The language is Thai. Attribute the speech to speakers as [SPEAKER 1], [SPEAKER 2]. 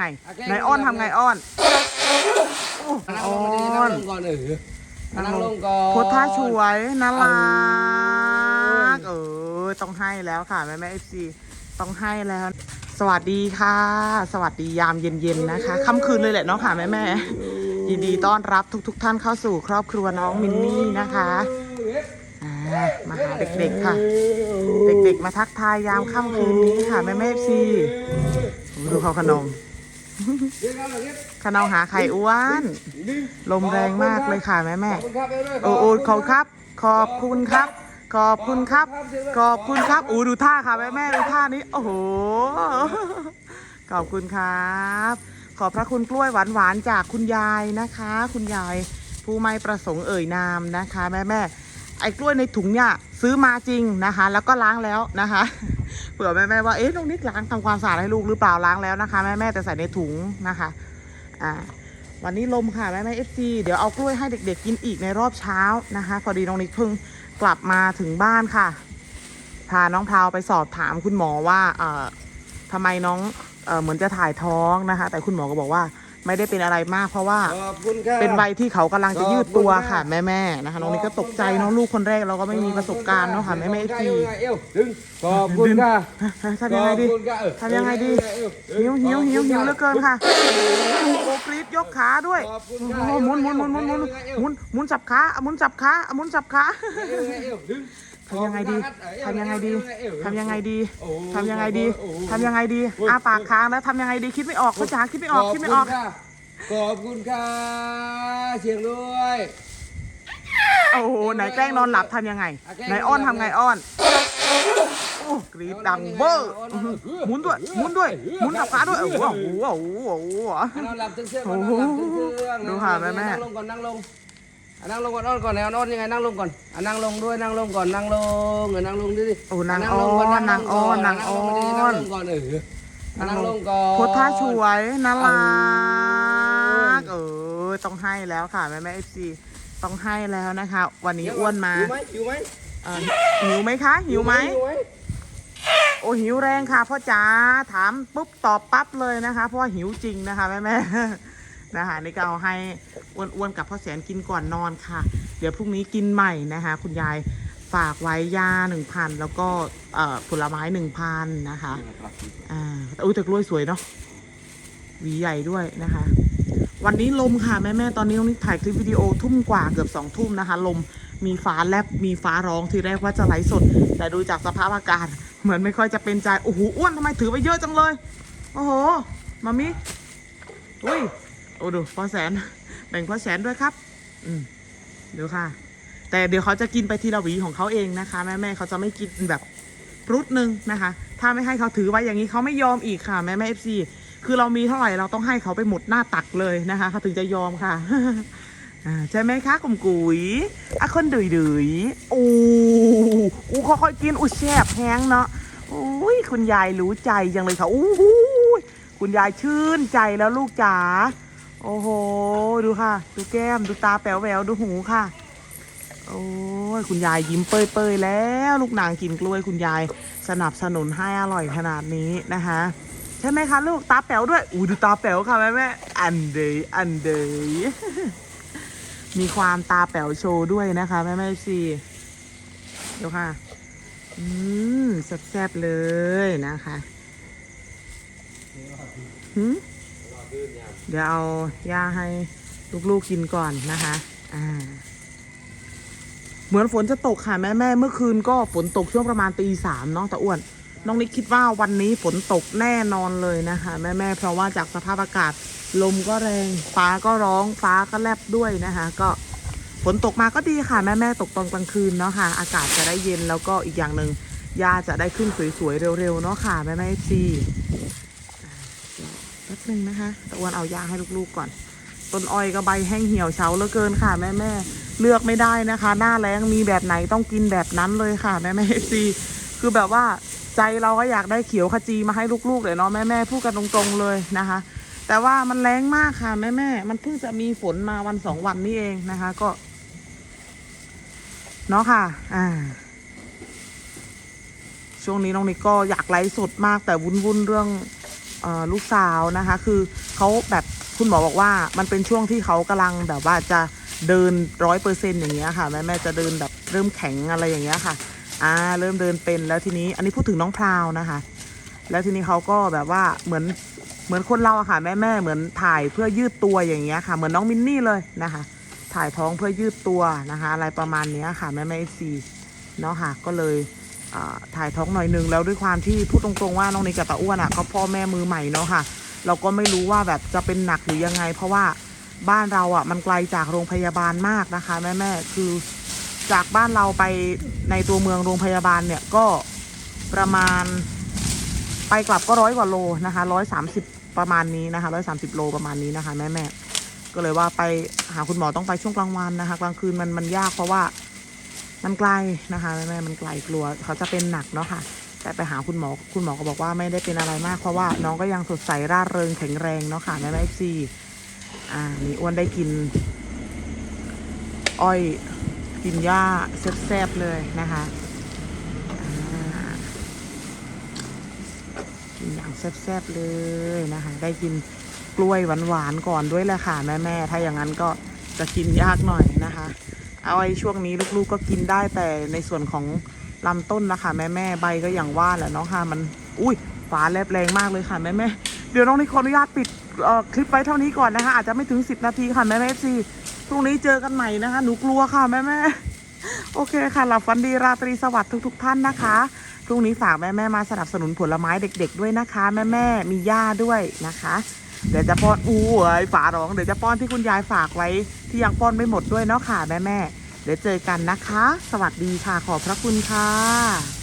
[SPEAKER 1] ไงไหนอ้อนทำไงอ้อน
[SPEAKER 2] นั่งลงมาดีนั่งลงก่อนเออนั่งลงก่อน
[SPEAKER 1] โพสท่าช่วยน่ารักเออต้องให้แล้วค่ะแม่แม่เอฟซีต้องให้แล้ว สวัสดีค่ะ สวัสดียามเย็นๆนะคะค่ำคืนเลยแหละเนาะค่ะแม่แม่ยินดีต้อนรับทุกๆท่านเข้าสู่ครอบครัวน้องมินนี่นะคะอ่ามาหาเด็กๆค่ะ เด็กๆ มาทักทายยามค่ำคืนนี้ค่ะแม่แม่เอฟซีดูเขาขนม ขนมหาไข่อ้วน ลมแรงมากเลยค่ะแม่แม่
[SPEAKER 2] ขอบคุณครับเอวด้วย
[SPEAKER 1] โอ้โอ้ขอบคุณครับ ขอบคุณครับ ขอบคุณครับ ขอบคุณครับอู้ดูท่าค่ะแม่แม่ดูท่านี้ โอ้โห ขอบคุณครับ ขอบพระคุณกล้วยหวานหวานๆจากคุณยายนะคะ คุณยายผู้ไม่ประสงค์เอ่ยนามนะคะ แม่แม่ไอ้กล้วยในถุงเนี่ยซื้อมาจริงนะคะ แล้วก็ล้างแล้วนะคะเผื่อแม่แม่ว่าเอ๊ะน้องนิกล้างทำความสะอาดให้ลูกหรือเปล่าล้างแล้วนะคะแม่แม่แต่ใส่ในถุงนะคะ อ่า วันนี้ลมค่ะแม่แม่เอฟซีเดี๋ยวเอากล้วยให้เด็ก ๆ กินอีกในรอบเช้านะคะพอดีน้องนิกเพิ่งกลับมาถึงบ้านค่ะ พาน้องพราวไปสอบถามคุณหมอว่าเอ่อทำไมน้องเอ่อเหมือนจะถ่ายท้องนะคะ แต่คุณหมอก็บอกว่า ไม่ได้เป็นอะไรมากเพราะว่า
[SPEAKER 2] ขอบคุณครับ
[SPEAKER 1] เป็นวัยที่เขากำลังจะยืดตัว
[SPEAKER 2] ขอบคุณค่ะ
[SPEAKER 1] ค่ะ แม่แม่ๆนะคะน้องนิกก็ตกใจเน้องลูกคนแรกเราก็ไม่มีประสบการณ์เนาะค่ะแม่แม่เอฟซี
[SPEAKER 2] เอวดึงขอบคุณค่ะ
[SPEAKER 1] ทำยังไงดี
[SPEAKER 2] ขอบคุณค่ะเออ
[SPEAKER 1] ทำยังไงดีหิวหิวหิวหิวเหลือเกินค่ะโอ้กรีดยกขาด้วย
[SPEAKER 2] ขอบคุณ
[SPEAKER 1] โอ้
[SPEAKER 2] ค่ะ
[SPEAKER 1] โหหมุนหมุนหมุนหมุนหมุนหมุนหมุนจับขาหมุนจับขาหมุนจับขา
[SPEAKER 2] เอวเอวดึง
[SPEAKER 1] ทำยังไงดีทำยังไงดีทำยังไงดี
[SPEAKER 2] โอ้
[SPEAKER 1] ทำยังไงดี
[SPEAKER 2] โอ้
[SPEAKER 1] ทำยังไงดีอาปากค้างแล้วทำยังไงดีคิดไม่ออกพ่อจ๋าคิดไม่ออกคิดไม่ออก
[SPEAKER 2] ขอบคุณค่ะเสียงด้วย
[SPEAKER 1] โอ้โหไหนแกล้งนอนหลับทำยังไงไหนอ้อนทำไงอ้อนโอ้กรีดดังเบอร์อื้อหือหมุนด้วยหมุนด้วยหมุนจับขาด้วยโอ้โหโอ้โหโอ้โหโอ้โห
[SPEAKER 2] นอนหลับเชื่องๆนอนหลับเชื่องๆ
[SPEAKER 1] ดูค่ะแม่แม่
[SPEAKER 2] นั่งลงก่อนนั่งลงอะ นั่งลงก่อนนอนก่อนแนวนอนยังไงนั่งลงก่อนอะนั่งลงด้วยนั่งลงก่อนนั่งลงเออนั่งลงดิดิ
[SPEAKER 1] โอ้นางะอ้อน
[SPEAKER 2] ล
[SPEAKER 1] นางอ้อนนาง
[SPEAKER 2] ล
[SPEAKER 1] อ้
[SPEAKER 2] ง
[SPEAKER 1] อ
[SPEAKER 2] ดินั่ง
[SPEAKER 1] น
[SPEAKER 2] ลงก่อนเอออะนั่งลงก่อน
[SPEAKER 1] โพสท่าช่วยน่ารักเออต้องให้แล้วค่ะแม่แม่เอฟซีต้องให้แล้วนะคะ วันนี้อ้วนมา
[SPEAKER 2] หิวไหมหิวไหม
[SPEAKER 1] เอ่อหิวไหมคะหิวไหม
[SPEAKER 2] หิวไหม
[SPEAKER 1] โอ้หิวแรงค่ะพ่อจ๋าถามปุ๊บตอบปั๊บเลยนะคะ เพราะว่าหิวจริงนะคะแม่แม่ นะคะนี่ก็เอาให้อ้วนๆกับพ่อแสนกินก่อนนอนค่ะ เดี๋ยวพรุ่งนี้กินใหม่นะคะ คุณยายฝากไว้ยาหนึ่งพันแล้วก็ผลไม้หนึ่งพันนะคะอ่าแต่อุ้ยแต่กล้วยสวยเนาะหวีใหญ่ด้วยนะคะ วันนี้ลมค่ะแม่แม่ตอนนี้น้องนิกถ่ายคลิปวิดีโอทุ่มกว่าเกือบสองทุ่มนะคะ ลมมีฟ้าแลบมีฟ้าร้องทีแรกว่าจะไลฟ์สด แต่ดูจากสภาพอากาศ เหมือนไม่ค่อยจะเป็นใจโอ้โหอ้วนทำไมถือไปเยอะจังเลย โอ้โหมามิอุ้ย โอ้ดูพ่อแสน แบ่งพ่อแสนด้วยครับ อืมดูค่ะ แต่เดี๋ยวเขาจะกินไปทีละหวีของเขาเองนะคะ แม่แม่เขาจะไม่กินแบบปรุดนึงนะคะ ถ้าไม่ให้เขาถือไว้อย่างนี้เขาไม่ยอมอีกค่ะ แม่แม่เอฟซีคือเรามีเท่าไหร่เราต้องให้เขาไปหมดหน้าตักเลยนะคะเขาถึงจะยอมค่ะอ่าใช่ไหมคะกุ่มกุ๋ยอะคนดุยดุยโอ้อู้ค่อยๆกินอุ้ยแซ่บแห้งเนาะโอ้ยคุณยายรู้ใจจังเลยค่ะอู้หูคุณยายชื่นใจแล้วลูกจ๋า โอ้โห ดูค่ะ ดูแก้ม ดูตาแป๋วแววดูหูค่ะ โอ้ยคุณยายยิ้มเปยๆแล้ว ลูกนางกินกล้วยคุณยายสนับสนุนให้อร่อยขนาดนี้นะคะ ใช่ไหมคะลูกตาแป๋วด้วยอู้ดูตาแป๋วค่ะแม่แม่อันเดยอันเดยมีความตาแป๋วโชว์ด้วยนะคะแม่แม่ซีเดี๋ยวค่ะ อืมแซ่บๆเลยนะคะหืม เดี๋ยวเอาย่าให้ลูกๆกินก่อนนะคะ อ่า เหมือนฝนจะตกค่ะแม่แม่เมื่อคืนก็ฝนตกช่วงประมาณตีสามเนาะต่อ้วน น้องนิกคิดว่าวันนี้ฝนตกแน่นอนเลยนะคะแม่แม่เพราะว่าจากสภาพอากาศลมก็แรงฟ้าก็ร้องฟ้าก็แลบด้วยนะคะ ก็ฝนตกมาก็ดีค่ะ แม่แม่ตกตอนกลางคืนเนาะค่ะ อากาศจะได้เย็นแล้วก็อีกอย่างหนึ่งยาจะได้ขึ้นสวยๆเร็วๆเนาะค่ะแม่แม่ซี ป๊บนึงนะคะต่อ้วนเอายาให้ลูกๆก่อน ต้นอ้อยก็ใบแห้งเหี่ยวเฉาเหลือเกินค่ะแม่แม่เลือกไม่ได้นะคะ หน้าแรงมีแบบไหนต้องกินแบบนั้นเลยค่ะแม่แม่ซีคือแบบว่าใจเราก็อยากได้เขียวขจีมาให้ลูกๆเลยเนาะแม่แม่พูดกันตรงๆเลยนะคะ แต่ว่ามันแรงมากค่ะแม่แม่มันเพิ่งจะมีฝนมาวันสองวันนี้เองนะคะ ก็เนาะค่ะ อ่า ช่วงนี้น้องนิกก็อยากไลฟ์สดมากแต่วุ่นๆเรื่อง ลูกสาวนะคะ คือเขาแบบคุณหมอบอกว่ามันเป็นช่วงที่เขากำลังแบบว่าจะเดินร้อยเปอร์เซ็นต์อย่างเงี้ยค่ะแม่แม่จะเดินแบบเริ่มแข็งอะไรอย่างเงี้ยค่ะอ่าเริ่มเดินเป็นแล้วทีนี้อันนี้พูดถึงน้องพราวนะคะ แล้วทีนี้เขาก็แบบว่าเหมือนเหมือนคนเราอะค่ะ แม่แม่เหมือนถ่ายเพื่อยืดตัวอย่างเงี้ยค่ะ เหมือนน้องมินนี่เลยนะคะ ถ่ายท้องเพื่อยืดตัวนะคะ อะไรประมาณเนี้ยค่ะ แม่แม่ซีเนาะค่ะก็เลย ถ่ายท้องหน่อยนึงแล้วด้วยความที่พูดตรงๆว่าน้องนิกกับตาอ้วนอะก็พ่อแม่มือใหม่เนาะค่ะ เราก็ไม่รู้ว่าแบบจะเป็นหนักหรือยังไง เพราะว่าบ้านเราอะมันไกลจากโรงพยาบาลมากนะคะแม่แม่ๆคือจากบ้านเราไปในตัวเมืองโรงพยาบาลเนี่ยก็ประมาณ ไปกลับก็ร้อยกว่าโลนะคะร้อยสามสิบประมาณนี้นะคะร้อยสามสิบโลประมาณนี้นะคะแม่แม่ๆก็เลยว่าไปหาคุณหมอต้องไปช่วงกลางวันนะคะ กลางคืนมันมันยากเพราะว่า มันไกลนะคะแม่แม่มันไกลกลัวเขาจะเป็นหนักเนาะค่ะ แต่ไปหาคุณหมอคุณหมอก็บอกว่าไม่ได้เป็นอะไรมากเพราะว่าน้องก็ยังสดใสร่าเริงแข็งแรงเนาะค่ะแม่แม่ซีอ่านี่อ้วนได้กิน อ้อยกินหญ้าแซ่บๆเลยนะคะกินอย่างแซ่บๆเลยนะคะ ได้กินกล้วยหวานๆก่อนด้วยแหละค่ะแม่ๆถ้าอย่างนั้นก็จะกินยากหน่อยนะคะ เอาไอ้ช่วงนี้ลูกๆก็กินได้แต่ในส่วนของลำต้นนะคะแม่ๆใบก็อย่างว่าแหละเนาะค่ะมันอุ้ยฟ้าแลบแรงมากเลยค่ะแม่ๆเดี๋ยวน้องนี่ขออนุญาตปิดเอ่อคลิปไว้เท่านี้ก่อนนะคะ อาจจะไม่ถึง 10 นาทีค่ะแม่ๆซีพรุ่งนี้เจอกันใหม่นะคะ หนูกลัวค่ะแม่ๆโอเคค่ะหลับฝันดีราตรีสวัสดิ์ทุก ๆ ท่านนะคะพรุ่งนี้ฝากแม่ๆมาสนับสนุนผลไม้เด็ก ๆ ด้วยนะคะ แม่ๆมีย่าด้วยนะคะ เดี๋ยวจะป้อนอู้เอ้ยฝาร้องเดี๋ยวจะป้อนที่คุณยายฝากไว้ ที่ยังป้อนไม่หมดด้วยเนาะค่ะแม่แม่เดี๋ยวเจอกันนะคะ สวัสดีค่ะขอบพระคุณค่ะ